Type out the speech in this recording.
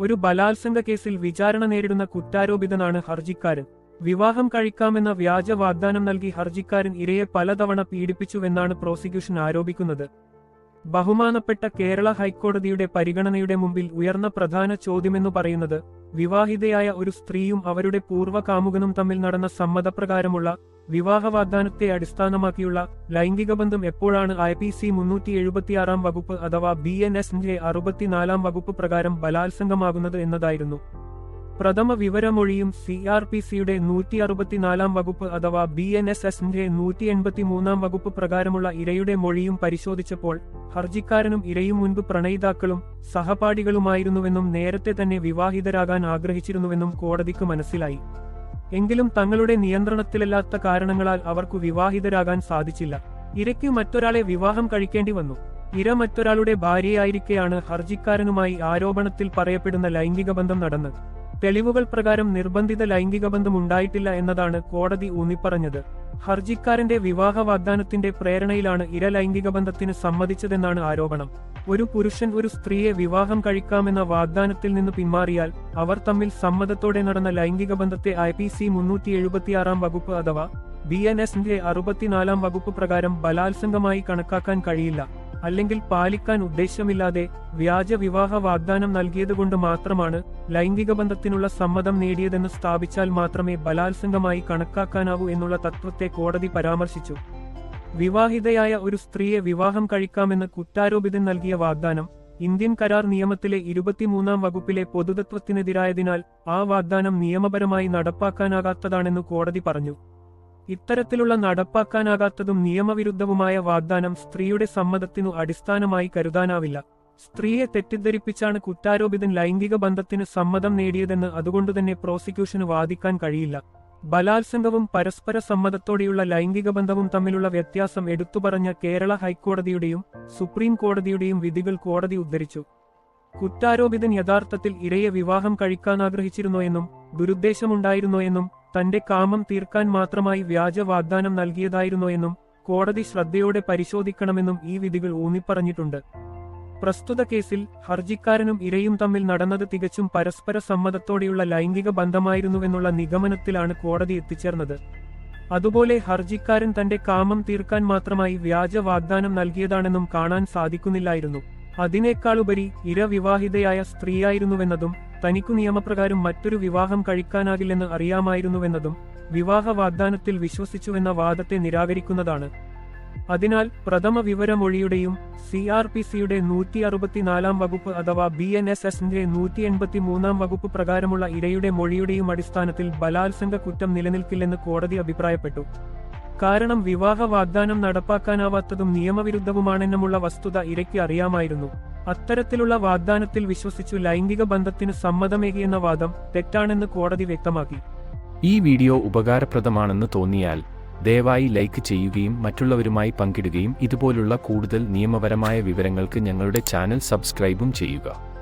ഒരു ബലാത്സംഗ കേസിൽ വിചാരണ നേരിടുന്ന കുറ്റാരോപിതനാണ് ഹർജിക്കാരൻ. വിവാഹം കഴിക്കാമെന്ന വ്യാജ വാഗ്ദാനം നൽകി ഹർജിക്കാരൻ ഇരയെ പലതവണ പീഡിപ്പിച്ചുവെന്നാണ് പ്രോസിക്യൂഷൻ ആരോപിക്കുന്നത്. ബഹുമാനപ്പെട്ട കേരള ഹൈക്കോടതിയുടെ പരിഗണനയുടെ മുമ്പിൽ ഉയർന്ന പ്രധാന ചോദ്യമെന്നു പറയുന്നത് വിവാഹിതയായ ഒരു സ്ത്രീയും അവരുടെ പൂർവകാമുകനും തമ്മിൽ നടന്ന സമ്മതപ്രകാരമുള്ള വിവാഹ വാഗ്ദാനത്തെ അടിസ്ഥാനമാക്കിയുള്ള ലൈംഗിക ബന്ധം എപ്പോഴാണ് ഐ പി സി മുന്നൂറ്റി എഴുപത്തിയാറാം വകുപ്പ് അഥവാ ബി എൻ എസ് അറുപത്തിനാലാം വകുപ്പ് പ്രകാരം ബലാത്സംഗമാകുന്നത് എന്നതായിരുന്നു. പ്രഥമ വിവരമൊഴിയും സി ആർ പി സിയുടെ നൂറ്റി അറുപത്തിനാലാം വകുപ്പ് അഥവാ ബി എൻ എസ് എസിന്റെ നൂറ്റി എൺപത്തിമൂന്നാം വകുപ്പ് പ്രകാരമുള്ള ഇരയുടെ മൊഴിയും പരിശോധിച്ചപ്പോൾ ഹർജിക്കാരനും ഇരയും മുൻപ് പ്രണയിതാക്കളും സഹപാഠികളുമായിരുന്നുവെന്നും നേരത്തെ തന്നെ വിവാഹിതരാകാൻ ആഗ്രഹിച്ചിരുന്നുവെന്നും കോടതിക്ക് മനസ്സിലായി. എങ്കിലും തങ്ങളുടെ നിയന്ത്രണത്തിലല്ലാത്ത കാരണങ്ങളാൽ അവർക്കു വിവാഹിതരാകാൻ സാധിച്ചില്ല. ഇരയ്ക്ക് മറ്റൊരാളെ വിവാഹം കഴിക്കേണ്ടി വന്നു. ഇര മറ്റൊരാളുടെ ഭാര്യയായിരിക്കെയാണ് ഹർജിക്കാരനുമായി ആരോപണത്തിൽ പറയപ്പെടുന്ന ലൈംഗിക ബന്ധം നടന്നത്. തെളിവുകൾ പ്രകാരം നിർബന്ധിത ലൈംഗിക ബന്ധം ഉണ്ടായിട്ടില്ല എന്നതാണ് കോടതി ഊന്നിപ്പറഞ്ഞത്. ഹർജിക്കാരന്റെ വിവാഹ വാഗ്ദാനത്തിന്റെ പ്രേരണയിലാണ് ഇര ലൈംഗിക ബന്ധത്തിന് സമ്മതിച്ചതെന്നാണ് ആരോപണം. ഒരു പുരുഷൻ ഒരു സ്ത്രീയെ വിവാഹം കഴിക്കാമെന്ന വാഗ്ദാനത്തിൽ നിന്ന് പിന്മാറിയാൽ അവർ തമ്മിൽ സമ്മതത്തോടെ നടന്ന ലൈംഗിക ബന്ധത്തെ ഐ പി സി മുന്നൂറ്റി എഴുപത്തിയാറാം വകുപ്പ് അഥവാ ബി എൻ എസിന്റെ അറുപത്തിനാലാം വകുപ്പ് പ്രകാരം ബലാത്സംഗമായി കണക്കാക്കാൻ കഴിയില്ല. അല്ലെങ്കിൽ പാലിക്കാൻ ഉദ്ദേശമില്ലാതെ വ്യാജ വിവാഹ വാഗ്ദാനം നൽകിയതുകൊണ്ട് മാത്രമാണ് ലൈംഗിക ബന്ധത്തിനുള്ള സമ്മതം നേടിയതെന്ന് സ്ഥാപിച്ചാൽ മാത്രമേ ബലാത്സംഗമായി കണക്കാക്കാനാവൂ എന്നുള്ള തത്വത്തെ കോടതി പരാമർശിച്ചു. വിവാഹിതയായ ഒരു സ്ത്രീയെ വിവാഹം കഴിക്കാമെന്ന് കുറ്റാരോപിതൻ നൽകിയ വാഗ്ദാനം ഇന്ത്യൻ കരാർ നിയമത്തിലെ ഇരുപത്തിമൂന്നാം വകുപ്പിലെ പൊതുതത്വത്തിനെതിരായതിനാൽ ആ വാഗ്ദാനം നിയമപരമായി നടപ്പാക്കാനാകാത്തതാണെന്ന് കോടതി പറഞ്ഞു. ഇത്തരത്തിലുള്ള നടപ്പാക്കാനാകാത്തതും നിയമവിരുദ്ധവുമായ വാഗ്ദാനം സ്ത്രീയുടെ സമ്മതത്തിനു അടിസ്ഥാനമായി കരുതാനാവില്ല. സ്ത്രീയെ തെറ്റിദ്ധരിപ്പിച്ചാണ് കുറ്റാരോപിതൻ ലൈംഗിക ബന്ധത്തിന് സമ്മതം നേടിയതെന്ന് അതുകൊണ്ടുതന്നെ പ്രോസിക്യൂഷന് വാദിക്കാൻ കഴിയില്ല. ബലാത്സംഗവും പരസ്പര സമ്മതത്തോടെയുള്ള ലൈംഗിക ബന്ധവും തമ്മിലുള്ള വ്യത്യാസം എടുത്തുപറഞ്ഞ കേരള ഹൈക്കോടതിയുടെയും സുപ്രീം കോടതിയുടെയും വിധികൾ കോടതി ഉദ്ധരിച്ചു. കുറ്റാരോപിതൻ യഥാർത്ഥത്തിൽ ഇരയെ വിവാഹം കഴിക്കാനാഗ്രഹിച്ചിരുന്നോയെന്നും ദുരുദ്ദേശമുണ്ടായിരുന്നോയെന്നും തന്റെ കാമം തീർക്കാൻ മാത്രമായി വ്യാജ വാഗ്ദാനം നൽകിയതായിരുന്നോയെന്നും കോടതി ശ്രദ്ധയോടെ പരിശോധിക്കണമെന്നും ഈ വിധികൾ ഊന്നിപ്പറഞ്ഞിട്ടുണ്ട്. പ്രസ്തുത കേസിൽ ഹർജിക്കാരനും ഇരയും തമ്മിൽ നടന്നത് തികച്ചും പരസ്പര സമ്മതത്തോടെയുള്ള ലൈംഗിക ബന്ധമായിരുന്നുവെന്നുള്ള നിഗമനത്തിലാണ് കോടതി എത്തിച്ചേർന്നത്. അതുപോലെ ഹർജിക്കാരൻ തന്റെ കാമം തീർക്കാൻ മാത്രമായി വ്യാജ വാഗ്ദാനം നൽകിയതാണെന്നും കാണാൻ സാധിക്കുന്നില്ലായിരുന്നു. അതിനേക്കാളുപരി ഇര വിവാഹിതയായ സ്ത്രീയായിരുന്നുവെന്നതും തനിക്കു നിയമപ്രകാരം മറ്റൊരു വിവാഹം കഴിക്കാനാകില്ലെന്ന് അറിയാമായിരുന്നുവെന്നതും വിവാഹ വാഗ്ദാനത്തിൽ വിശ്വസിച്ചുവെന്ന വാദത്തെ നിരാകരിക്കുന്നതാണ്. അതിനാൽ പ്രഥമ വിവരമൊഴിയുടെയും സി ആർ പി സിയുടെ നൂറ്റി അറുപത്തിനാലാം വകുപ്പ് അഥവാ ബി എൻ എസ് എസിന്റെ നൂറ്റി എൺപത്തി മൂന്നാം വകുപ്പ് പ്രകാരമുള്ള ഇരയുടെ മൊഴിയുടെയും അടിസ്ഥാനത്തിൽ ബലാത്സംഗ കുറ്റം നിലനിൽക്കില്ലെന്ന് കോടതി അഭിപ്രായപ്പെട്ടു. കാരണം വിവാഹ വാഗ്ദാനം നടപ്പാക്കാനാവാത്തതും നിയമവിരുദ്ധവുമാണെന്നുമുള്ള വസ്തുത ഇരയ്ക്ക് അറിയാമായിരുന്നു. അത്തരത്തിലുള്ള വാഗ്ദാനത്തിൽ വിശ്വസിച്ചു ലൈംഗിക ബന്ധത്തിന് സമ്മതമേകിയെന്ന വാദം തെറ്റാണെന്ന് കോടതി വ്യക്തമാക്കി. ഈ വീഡിയോ ഉപകാരപ്രദമാണെന്ന് തോന്നിയാൽ ദയവായി ലൈക്ക് ചെയ്യുകയും മറ്റുള്ളവരുമായി പങ്കിടുകയും ഇതുപോലുള്ള കൂടുതൽ നിയമപരമായ വിവരങ്ങൾക്ക് ഞങ്ങളുടെ ചാനൽ സബ്സ്ക്രൈബും ചെയ്യുക.